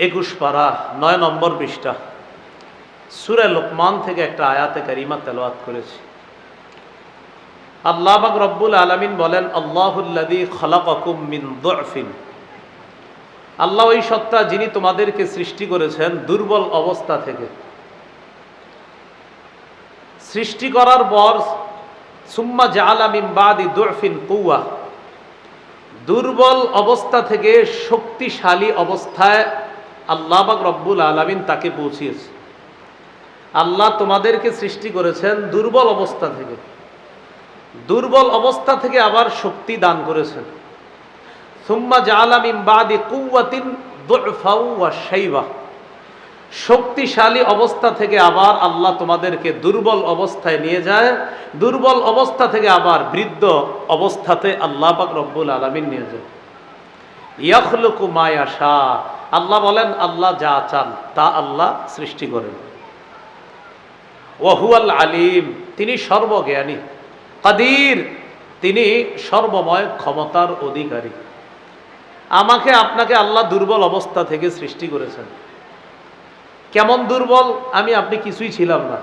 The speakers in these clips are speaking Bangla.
একুশ পারা, নয় নম্বর পৃষ্ঠা। সুরে লোকমান থেকে একটা আয়াতে কারিমা তেলাওয়াত করেছি। আল্লাহ বাক রব্বুল আলমিন বলেন আল্লাহুল্লাদি খলাকুম মিন দুফিন। আল্লাহ ওই সত্তা যিনি তোমাদেরকে সৃষ্টি করেছেন দুর্বল অবস্থা থেকে। সৃষ্টি করার পর, সুম্মা জালা মিম্বাদি দুফিন কুয়া দুর্বল অবস্থা থেকে শক্তিশালী অবস্থায় আল্লাহ বাক রব্বুল আলমিন তাকে পৌঁছিয়েছে। আল্লাহ তোমাদেরকে সৃষ্টি করেছেন দুর্বল অবস্থা থেকে। দুর্বল অবস্থা থেকে আবার শক্তি দান করেছেন। সুম্মা জালামিম বাদি কুয়াতিন শক্তিশালী অবস্থা থেকে আবার আল্লাহ তোমাদেরকে দুর্বল অবস্থায় নিয়ে যায়। দুর্বল অবস্থা থেকে আবার বৃদ্ধ অবস্থাতে আল্লাহ পাক রব্বুল আলমিন নিয়ে যায়। ইয়াখলুকু মায়াশা আল্লাহ বলেন, আল্লাহ যা চান, তা আল্লাহ সৃষ্টি করেন। ওহুয়াল আলিম, তিনি সর্বজ্ঞানী। কাদির, তিনি সর্বময় ক্ষমতার অধিকারী। আমাকে, আপনাকে আল্লাহ দুর্বল অবস্থা থেকে সৃষ্টি করেছেন। কেমন দুর্বল? আমি, আপনি কিছুই ছিলাম না।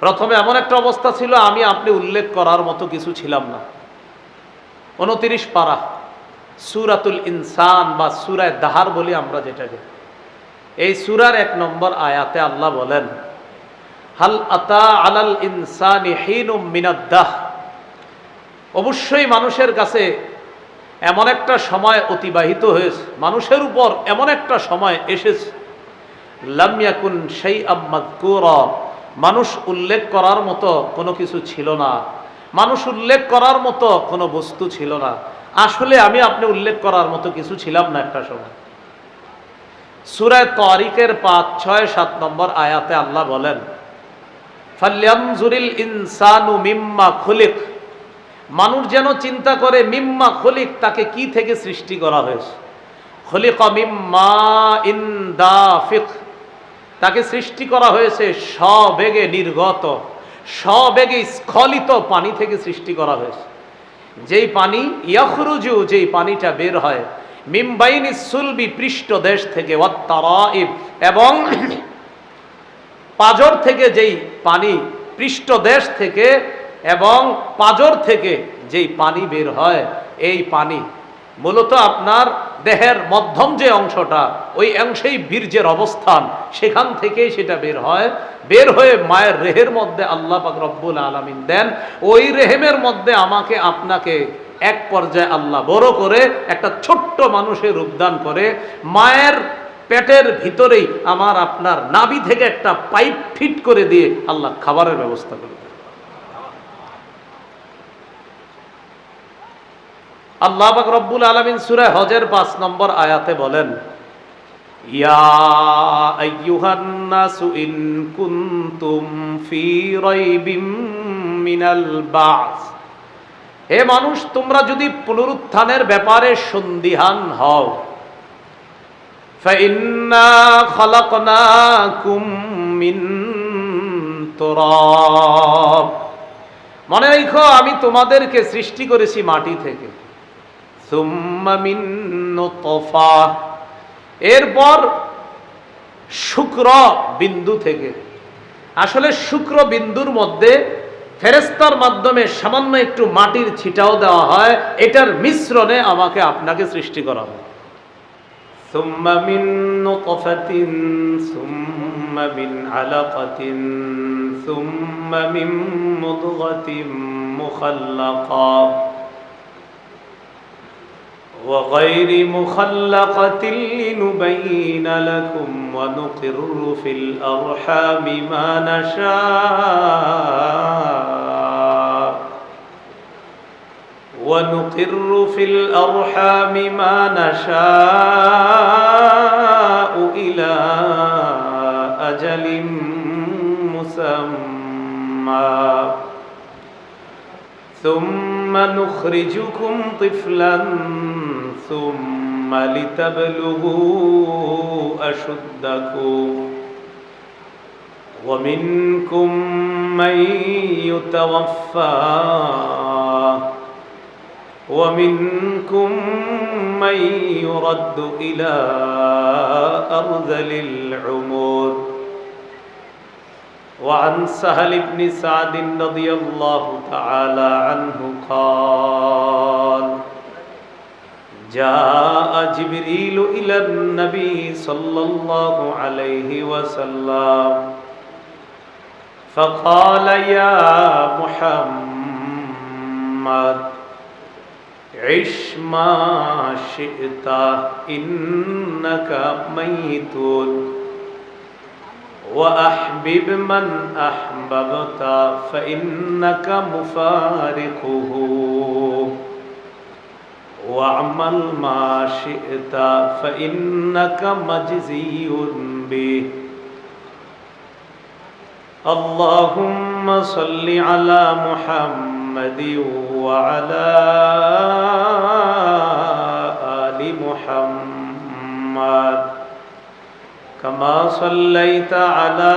প্রথমে এমন একটা অবস্থা ছিল, আমি, আপনি উল্লেখ করার মতো কিছু ছিলাম না। উনতিরিশ পারা। সুরাতুল ইনসান বা সুরায় দাহার বলি আমরা যেটাকে এই সুরার এক নম্বর আয়াতে আল্লাহ বলেন, হাল আতা আলাল ইনসানি হিনুম মিনাদ্দাহ অবশ্যই মানুষের কাছে এমন একটা সময় অতিবাহিত হয়েছে। মানুষের উপর এমন একটা সময় এসেছে। লামিয়াকুন সেই আম্মাদকুর মানুষ উল্লেখ করার মতো কোনো কিছু ছিল না। মানুষ উল্লেখ করার মতো কোনো বস্তু ছিল না। আসলে আমি আপনি উল্লেখ করার মতো কিছু ছিলাম না একটা সময়। সুরায় তরিকের পাঁচ, ছয়, সাত নম্বর আয়াতে আল্লাহ বলেন ফাল্যামজুরিল ইনসানু মিম্মা খুলিক। মানুষ যেন চিন্তা করে মিম্মা খলিক, তাকে কি থেকে সৃষ্টি করা হয়েছে? খলিক মিম্মা তাকে সৃষ্টি করা হয়েছে সবেগে নির্গত সবেগে স্খলিত পানি থেকে সৃষ্টি করা হয়েছে। যেই পানি ইয়াখরুজু, যেই পানিটা বের হয় মিম্বাইনি সুলবি পৃষ্ঠ দেশ থেকে ওয়াত্তারাইব এবং পাজর থেকে যেই পানি পৃষ্ঠ দেশ থেকে এবং পাজর থেকে যেই পানি বের হয়, এই পানি মূলত আপনার দেহের মধ্যম যে অংশটা, ওই অংশেই বীর্যের অবস্থান, সেখান থেকেই সেটা বের হয়। বের হয়ে মায়ের রেহের মধ্যে আল্লাহ পাক রব্বুল আলমিন দেন। ওই রেহেমের মধ্যে আমাকে আপনাকে এক পর্যায়ে আল্লাহ বড় করে একটা ছোট্ট মানুষের রূপদান করে। মায়ের পেটের ভিতরেই আমার আপনার নাবি থেকে একটা পাইপ ফিট করে দিয়ে আল্লাহ খাবারের ব্যবস্থা করে আল্লাহ রব্বুল আলমিন সুরে হজের পাঁচ নম্বর আয়াতে বলেন হে মানুষ, তোমরা যদি পুনরুত্থানের ব্যাপারে সন্দিহান হও মনে রেখো, আমি তোমাদেরকে সৃষ্টি করেছি মাটি থেকে। এরপর শুক্র বিন্দু থেকে আসলে শুক্র বিন্দুর মধ্যে ফেরেস্তার মাধ্যমে সামান্য একটু মাটির ছিটাও দেওয়া হয় এটার মিশ্রণে আমাকে আপনাকে সৃষ্টি করা হয় ثم من نطفة ثم من علقة ثم من مضغة مخلقة وغير مخلقة لنبين لكم ونقر في الأرحام ما نشاء. ونقر في الأرحام ما نشاء إلى أجل مسمى. ثم نخرجكم طفلا ثم لتبلغوا أشدكم ومنكم من يتوفى ومنكم من يرد إلى أرذل العمر وعن سهل بن سعد رضي الله تعالى عنه قال جاء جبريل إلى النبي صلى الله عليه وسلم فقال يا محمد عش ما شئت إنك ميت وأحبب من أحببت فإنك مفارقه واعمل ما شئت فإنك مجزي به. اللهم صل على محمد وعلى آل محمد. كما صليت على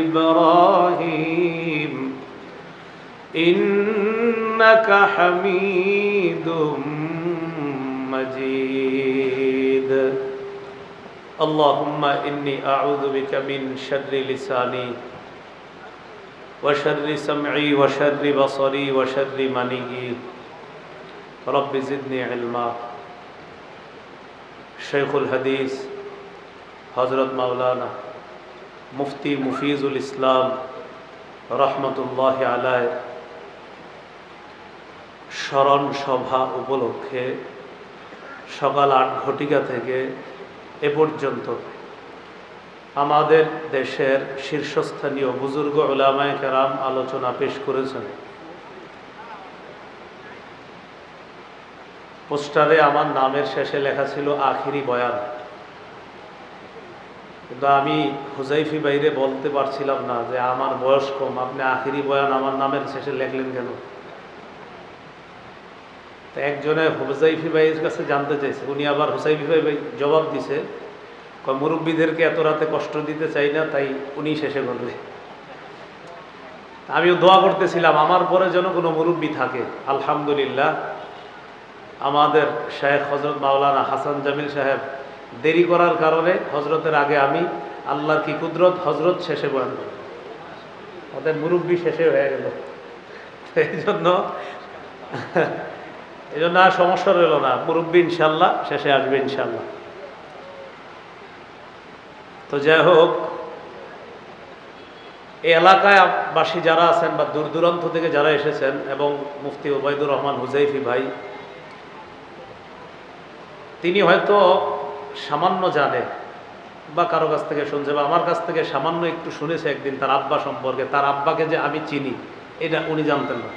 إبراهيم إنك حميد مجيد. اللهم إني أعوذ بك من شر لساني وشر سمعي وشر بصري وشر مني رب زدني علما. شيخ الحديث حضرت مولانا মুফতি মুফিজুল ইসলাম রহমতুল্লাহ আলায় স্মরণ সভা উপলক্ষে সকাল আট ঘটিকা থেকে এ পর্যন্ত আমাদের দেশের শীর্ষস্থানীয় বুজুর্গ ওলামায় কেরাম আলোচনা পেশ করেছেন। পোস্টারে আমার নামের শেষে লেখা ছিল, আখিরি বয়ান। কিন্তু আমি হুজাইফি বাইরে বলতে পারছিলাম না যে আমার বয়স কম। আপনি আখিরি বয়ান আমার নামের শেষে লেখলেন কেন? তো একজনে হুজাইফি ভাইয়ের কাছে জানতে চাইছে। উনি আবার হুসাইফি ভাই ভাই জবাব দিছে মুরব্বীদেরকে এত রাতে কষ্ট দিতে চাই না, তাই উনি শেষে বলবে। আমিও দোয়া করতেছিলাম, আমার পরে যেন কোনো মুরব্বী থাকে। আলহামদুলিল্লাহ, আমাদের শেখ হজরত মাওলানা হাসান জামিল সাহেব দেরি করার কারণে হজরতের আগে আমি আল্লাহর কি কুদরত? হজরত শেষে বয়ান করি ওদের মুরব্বী শেষে হয়ে গেল। এই জন্য এই জন্য আর সমস্যা রইল না। মুরব্বী ইনশাল্লাহ শেষে আসবে ইনশাল্লাহ তো যাই হোক, এই এলাকায় বাসী যারা আছেন বা দূর দূরান্ত থেকে যারা এসেছেন এবং মুফতি ওবায়দুর রহমান হুজাইফি ভাই, তিনি হয়তো সামান্য জানে বা কারও কাছ থেকে শুনছে বা আমার কাছ থেকে সামান্য একটু শুনেছে একদিন তার আব্বা সম্পর্কে, তার আব্বাকে যে আমি চিনি, এটা উনি জানতেন না।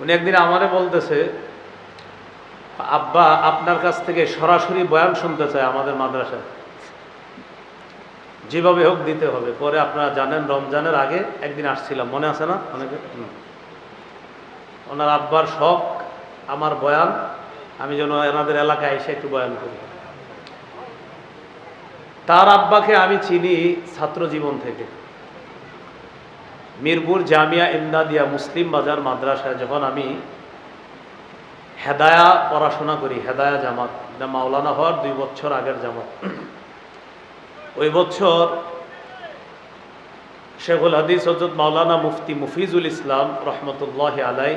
উনি একদিন আমারে বলতেছে, আব্বা, আপনার কাছ থেকে সরাসরি বয়ান শুনতে চায় আমাদের মাদ্রাসায়। যেভাবে হোক দিতে হবে, পরে আপনারা জানেন রমজানের আগে একদিন আসছিলাম। মনে আছে না অনেকে? ওনার আব্বার শখ, আমার বয়ান আমি যেন এনাদের এলাকায় এসে একটু বয়ান করি। তার আব্বাকে আমি চিনি ছাত্র জীবন থেকে। মিরপুর জামিয়া ইমদাদিয়া মুসলিম বাজার মাদ্রাসায় যখন আমি হেদায়া পড়াশোনা করি, হেদায়া জামাত মাওলানা হওয়ার দুই বছর আগের জামাত। ওই বছর শেখুল হাদিস হজরত মাওলানা মুফতি মুফিজুল ইসলাম রহমতুল্লাহ আলাই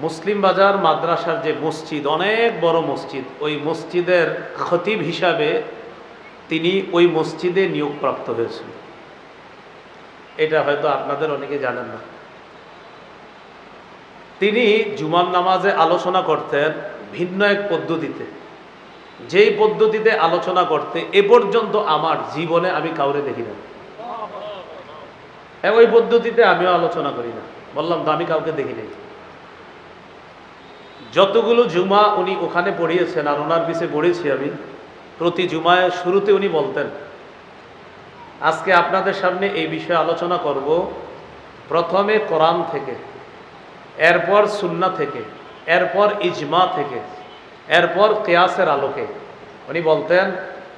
মুসলিম বাজার মাদ্রাসার যে মসজিদ অনেক বড় মসজিদ ওই মসজিদের খতিব হিসাবে তিনি ওই মসজিদে নিয়োগপ্রাপ্ত হয়েছেন। এটা হয়তো আপনাদের অনেকে জানেন না। তিনি জুমার নামাজে আলোচনা করতেন ভিন্ন এক পদ্ধতিতে। যেই পদ্ধতিতে আলোচনা করতে এ পর্যন্ত আমার জীবনে আমি কাউরে দেখি না হ্যাঁ, ওই পদ্ধতিতে আমিও আলোচনা করি না। বললাম তো আমি কাউকে দেখি নাই। যতগুলো জুমা উনি ওখানে পড়িয়েছেন, আর ওনার পিছে পড়েছি আমি, প্রতি জুমায় শুরুতে উনি বলতেন, আজকে আপনাদের সামনে এই বিষয়ে আলোচনা করব, প্রথমে কোরআন থেকে, এরপর সুন্না থেকে, এরপর ইজমা থেকে, এরপর কেয়াসের আলোকে। উনি বলতেন,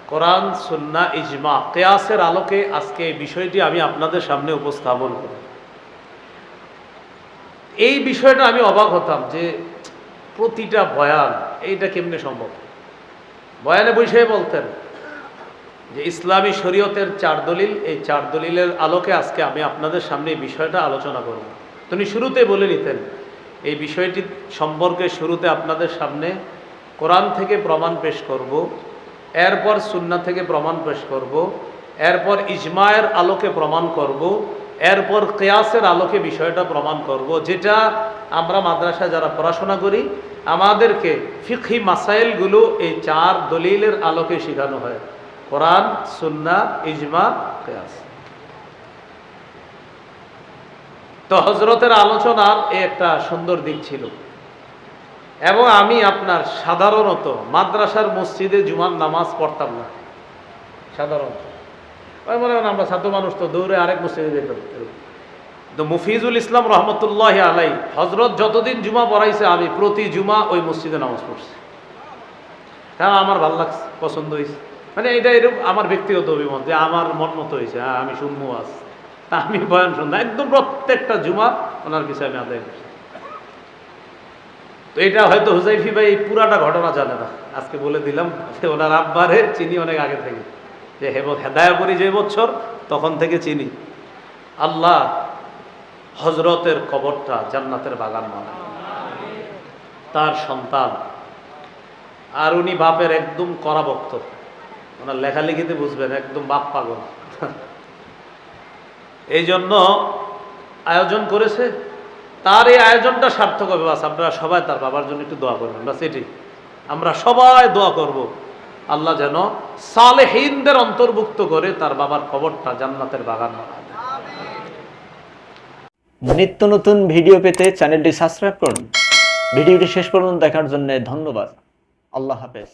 কোরআন সুন্না ইজমা, কেয়াসের আলোকে আজকে এই বিষয়টি আমি আপনাদের সামনে উপস্থাপন করি এই বিষয়টা আমি অবাক হতাম যে প্রতিটা বয়ান, এইটা কেমনে সম্ভব? বয়ানে বসে বলতেন যে ইসলামী শরীয়তের চার দলিল, এই চার দলিলের আলোকে আজকে আমি আপনাদের সামনে এই বিষয়টা আলোচনা করব। তিনি শুরুতে বলে নিতেন, এই বিষয়টি সম্পর্কে শুরুতে আপনাদের সামনে কোরআন থেকে প্রমাণ পেশ করব, এরপর সুন্না থেকে প্রমাণ পেশ করব, এরপর ইজমায়ের আলোকে প্রমাণ করব এরপর কেয়াসের আলোকে বিষয়টা প্রমাণ করব, যেটা আমরা মাদ্রাসায় যারা পড়াশোনা করি, আমাদেরকে ফিকহি মাসাইলগুলো এই চার দলিলের আলোকে শেখানো হয়। কোরআন, সুন্না, ইজমা, কেয়াস। তো হজরতের আলোচনার একটা সুন্দর দিক ছিল। এবং আমি আপনার সাধারণত মাদ্রাসার মসজিদে জুমার নামাজ পড়তাম না। সাধারণত। মনে করেন আমরা ছাত্র মানুষ তো দৌড়ে আরেক মসজিদে। তো মুফিজুল ইসলাম রহমতুল্লাহ আলাই হজরত যতদিন জুমা পড়াইছে, আমি প্রতি জুমা ওই মসজিদে নামাজ পড়ছি। হ্যাঁ আমার ভালো লাগছে, পছন্দ হয়েছে মানে এটা এরকম আমার ব্যক্তিগত অভিমত, যে আমার মন মতো হয়েছে হ্যাঁ আমি শুনব আজ। আমি বয়ান শুনব একদম প্রত্যেকটা জুমা ওনার বিষয়ে আমি আদায় করছি। তো এটা হয়তো হুজাইফি ভাই এই পুরাটা ঘটনা জানে না। আজকে বলে দিলাম ওনার আব্বারে চিনি অনেক আগে থেকে। যে হেব হেদায়া করি যে বছর, তখন থেকে চিনি। আল্লাহ হজরতের কবরটা জান্নাতের বাগান মানে তার সন্তান। আর উনি বাপের একদম করা ভক্ত। ওনার লেখালেখিতে বুঝবেন, একদম বাপ পাগল। এই জন্য আয়োজন করেছে। তার এই আয়োজনটা সার্থক হবে। বাস, আপনারা সবাই তার বাবার জন্য একটু দোয়া করবেন। বাস এটি আমরা সবাই দোয়া করব। আল্লাহ যেন সালেহীনদের অন্তর্ভুক্ত করে তার বাবার খবরটা জান্নাতের বাগান নিত্য নতুন ভিডিও পেতে চ্যানেলটি সাবস্ক্রাইব করুন। ভিডিওটি শেষ পর্যন্ত দেখার জন্য ধন্যবাদ। আল্লাহ হাফেজ।